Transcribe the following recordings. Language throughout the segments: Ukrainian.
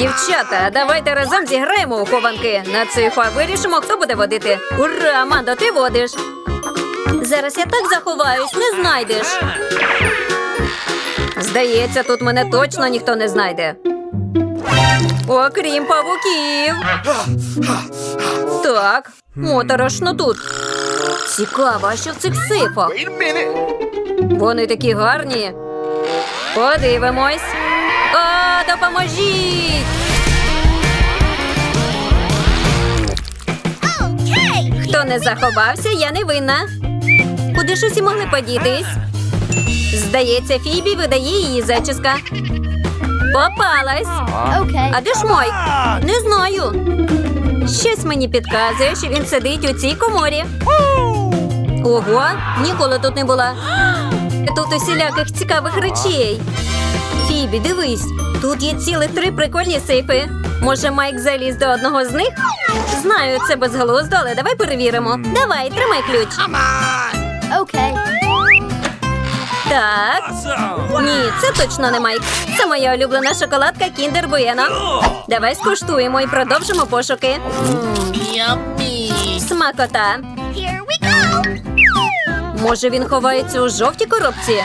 Дівчата, давайте разом зіграємо у хованки. На цифа вирішимо, хто буде водити. Ура, Амандо, ти водиш. Зараз я так заховаюсь, не знайдеш. Здається, тут мене точно ніхто не знайде. Окрім павуків. Так, моторошно тут. Цікаво, а що в цих сифах? Вони такі гарні. Подивимось. О, допоможіть! Хто не заховався, я не винна. Куди ж усі могли подітись? Здається, Фібі видає її зачіска. Попалась. А де ж Майк? Не знаю. Щось мені підказує, що він сидить у цій коморі. Ого, ніколи тут не була. Тут усіляких цікавих речей. Фібі, дивись, тут є цілих три прикольні сейфи. Може, Майк заліз до одного з них? Знаю, це безглуздо, але давай перевіримо. Давай, тримай ключ. Okay. Так. Ні, це точно не Майк. Це моя улюблена шоколадка Kinder Bueno. Давай скуштуємо і продовжимо пошуки. Смакота. Може, він ховається у жовтій коробці?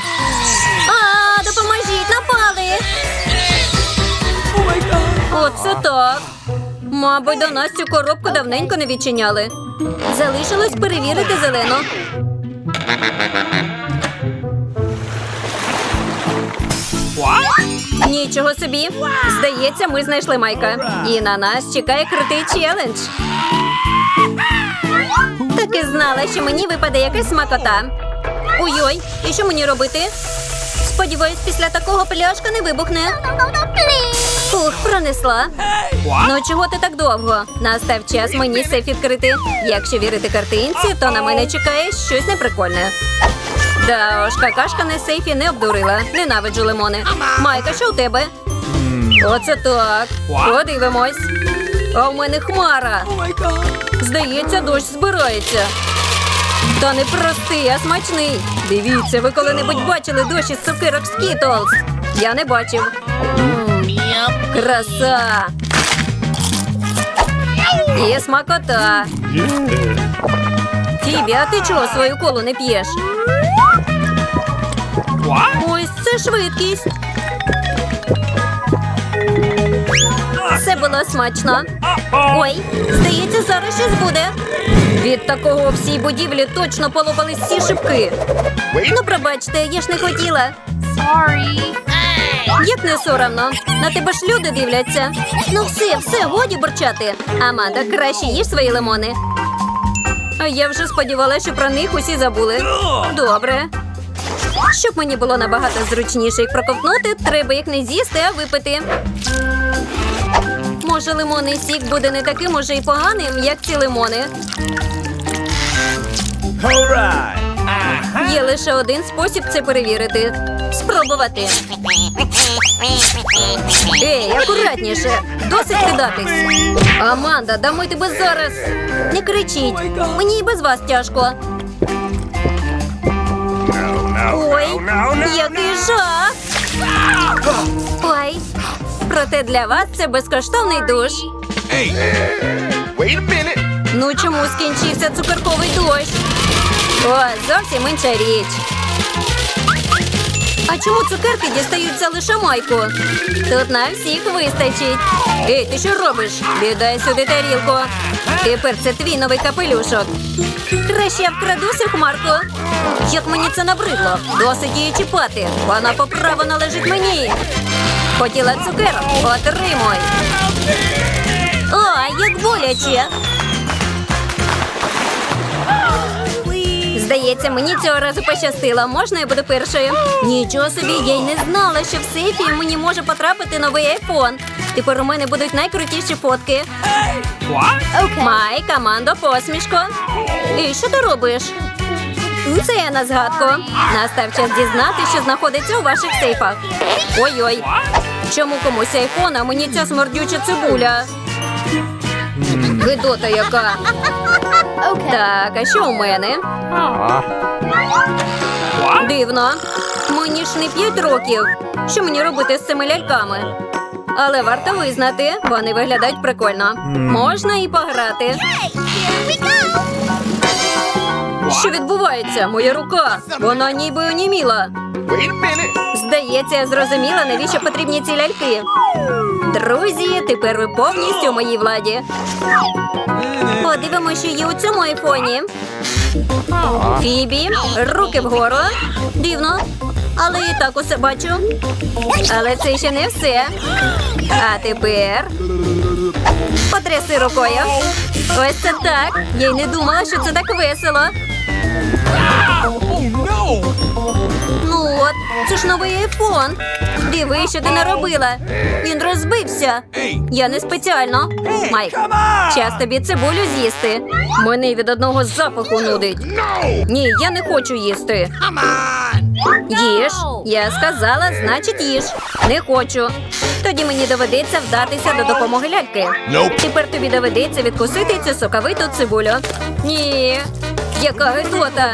Оце так. Мабуть, до нас цю коробку давненько не відчиняли. Залишилось перевірити зелену. Нічого собі. Здається, ми знайшли Майка. І на нас чекає крутий челендж. Так і знала, що мені випаде якась смакота. Ой-ой, і що мені робити? Сподіваюсь, після такого пляшка не вибухне. Ух, пронесла. Ну чого ти так довго? Настав час мені сейф відкрити. Якщо вірити картинці, то на мене чекає щось неприкольне. Да, уж какашка на сейфі не обдурила. Ненавиджу лимони. Майка, що у тебе? Оце так. Подивимось. А в мене хмара. Здається, дощ збирається. Та не простий, а смачний. Дивіться, ви коли-небудь бачили дощ із цукерок Skittles? Я не бачив. Краса. Є смакота. Фібі, а ти чого свою колу не п'єш? Ось це швидкість. Це було смачно. Ой, здається, зараз щось буде. Від такого всій будівлі точно полопались всі шибки. Ну, пробачте, я ж не хотіла. Sorry. Як не соромно. На тебе ж люди дивляться. Ну все, все, годі бурчати. Аманда, краще їж свої лимони. А я вже сподівалася, що про них усі забули. Добре. Щоб мені було набагато зручніше їх проковтнути, треба їх не з'їсти, а випити. Може, лимонний сік буде не таким уже й поганим, як ці лимони. Alright. Лише один спосіб це перевірити. Спробувати. Ей, акуратніше. Досить кидатись. Аманда, да ми тебе зараз. Не кричіть. Мені і без вас тяжко. Ой, який жах. Ой. Проте для вас це безкоштовний душ. Ну чому скінчився цукерковий дощ? О, зовсім інша річ. А чому цукерки дістаються лише майку? Тут на всіх вистачить. Ей, ти що робиш? Віддай сюди тарілку. Тепер це твій новий капелюшок. Краще я вкраду цю хмарку. Як мені це набридло. Досить її чіпати. Вона по праву належить мені. Хотіла цукерок? Отримуй. О, як боляче. Здається, мені цього разу пощастило. Можна я буду першою? Нічого собі, я й не знала, що в сейфі мені може потрапити новий айфон. Тепер у мене будуть найкрутіші фотки. Okay. Май, командо, посмішко. І що ти робиш? Це я на згадку. Настав час дізнати, що знаходиться у ваших сейфах. Ой-ой. Чому комусь айфон, а мені ця смердюча цибуля? Гидота яка. Okay. Так, а що у мене? Дивно. Мені ж не п'ять років. Що мені робити з цими ляльками? Але варто визнати, вони виглядають прикольно. Можна і пограти. Що відбувається? Моя рука. Вона ніби оніміла. Здається, я зрозуміла, навіщо потрібні ці ляльки. Друзі, тепер ви повністю у моїй владі. Подивимося, що є у цьому айфоні. Фібі, руки вгору. Дивно. Але і так усе бачу. Але це ще не все. А тепер потряси рукою. Ось це так. Я й не думала, що це так весело. Ну от, це ж новий айфон. Диви, що ти наробила. Він розбився. Я не спеціально. Майк, час тобі цибулю з'їсти. Мене від одного запаху нудить. Ні, я не хочу їсти. Їж. Я сказала, значить їж. Не хочу. Тоді мені доведеться вдатися до допомоги ляльки. Тепер тобі доведеться відкусити цю соковиту цибулю. Ні. Яка гидота!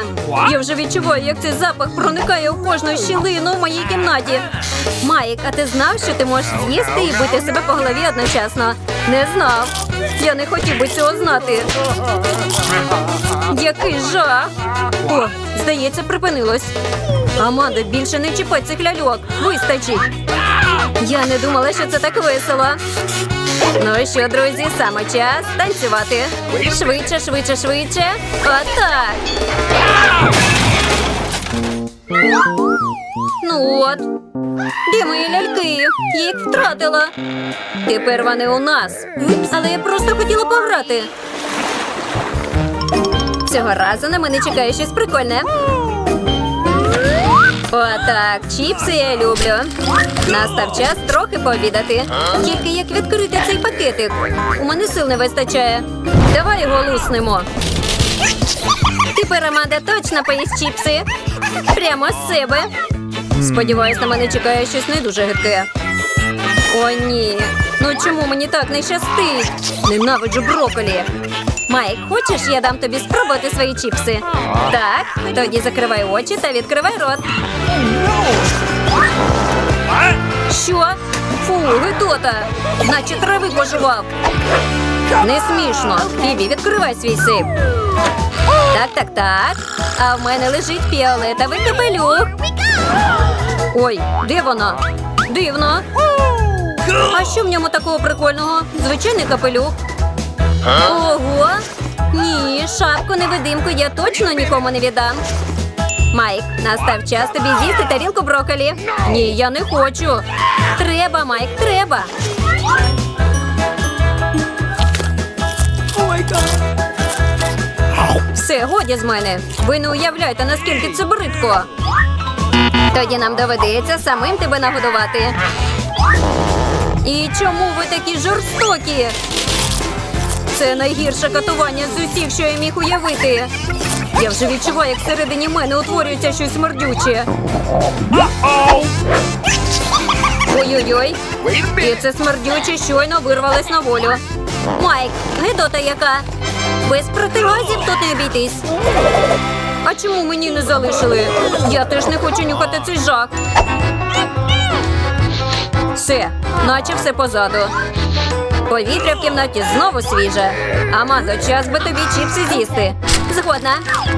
Я вже відчуваю, як цей запах проникає у кожну щілину в моїй кімнаті. Майк, а ти знав, що ти можеш з'їсти і бити себе по голові одночасно? Не знав. Я не хотів би цього знати. Який жах! О, здається, припинилось. Аманда, більше не чіпай цих ляльок. Вистачить. Я не думала, що це так весело. Ну що, друзі, саме час танцювати. Швидше, швидше, швидше. Отак. Ну от. Де мої ляльки? Їх втратила. Тепер вони у нас. Але я просто хотіла пограти. Цього разу на мене чекає щось прикольне. Отак, чіпси я люблю. Настав час трохи пообідати. Тільки як відкрити цей пакетик. У мене сил не вистачає. Давай його луснемо. Тепер Аманда точно поїсть чіпси. Прямо з себе. Сподіваюсь, на мене чекає щось не дуже гидке. О, ні. Ну чому мені так не щастить? Ненавиджу броколі. Майк, хочеш, я дам тобі спробувати свої чіпси? Так, тоді закривай очі та відкривай рот. Що? Фу, гидота! Наче трави пожував. Не смішно. Фібі, відкривай свій сейф. Так, так, так. А в мене лежить фіолетовий капелюх. Ой, де вона? Дивно. А що в ньому такого прикольного? Звичайний капелюх. Ого! Ні, шапку невидимку я точно нікому не віддам. Майк, настав час тобі з'їсти тарілку брокколі. Ні, я не хочу. Треба, Майк, треба. Все, годі з мене. Ви не уявляєте, наскільки це бридко. Тоді нам доведеться самим тебе нагодувати. І чому ви такі жорстокі? Це найгірше катування з усіх, що я міг уявити. Я вже відчуваю, як всередині мене утворюється щось смердюче. Ой-ой-ой. І це смердюче щойно вирвалось на волю. Майк, гидота яка? Без протигазів тут не обійтись. А чому мені не залишили? Я теж не хочу нюхати цей жах. Все, наче все позаду. Повітря в кімнаті знову свіже. Амандо, час би тобі чіпси з'їсти. Згодна.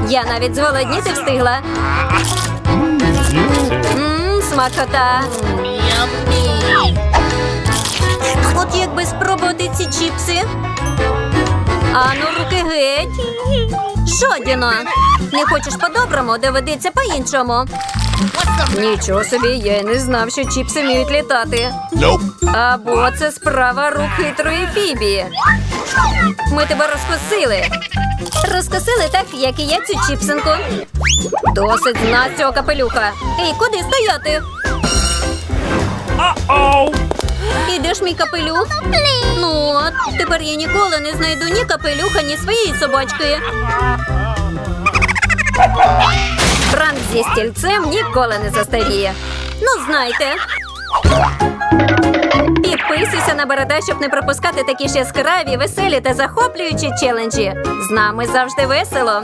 Я навіть зголодніти встигла. Мм, смакота. От якби спробувати ці чіпси. Ану, руки геть. Жодіно. Не хочеш по-доброму, доведеться по-іншому. Нічого собі, я й не знав, що чіпси вміють літати. Або це справа рук хитрої Фібі. Ми тебе розкосили. Розкосили так, як і я цю чіпсинку. Досить з нас цього капелюха. Ей, куди стояти? І де ж мій капелюх? Ну тепер я ніколи не знайду ні капелюха, ні своєї собачки. Пранк зі стільцем ніколи не застаріє. Ну, знайте. Підписуйся на Борода, щоб не пропускати такі ж яскраві, веселі та захоплюючі челенджі. З нами завжди весело.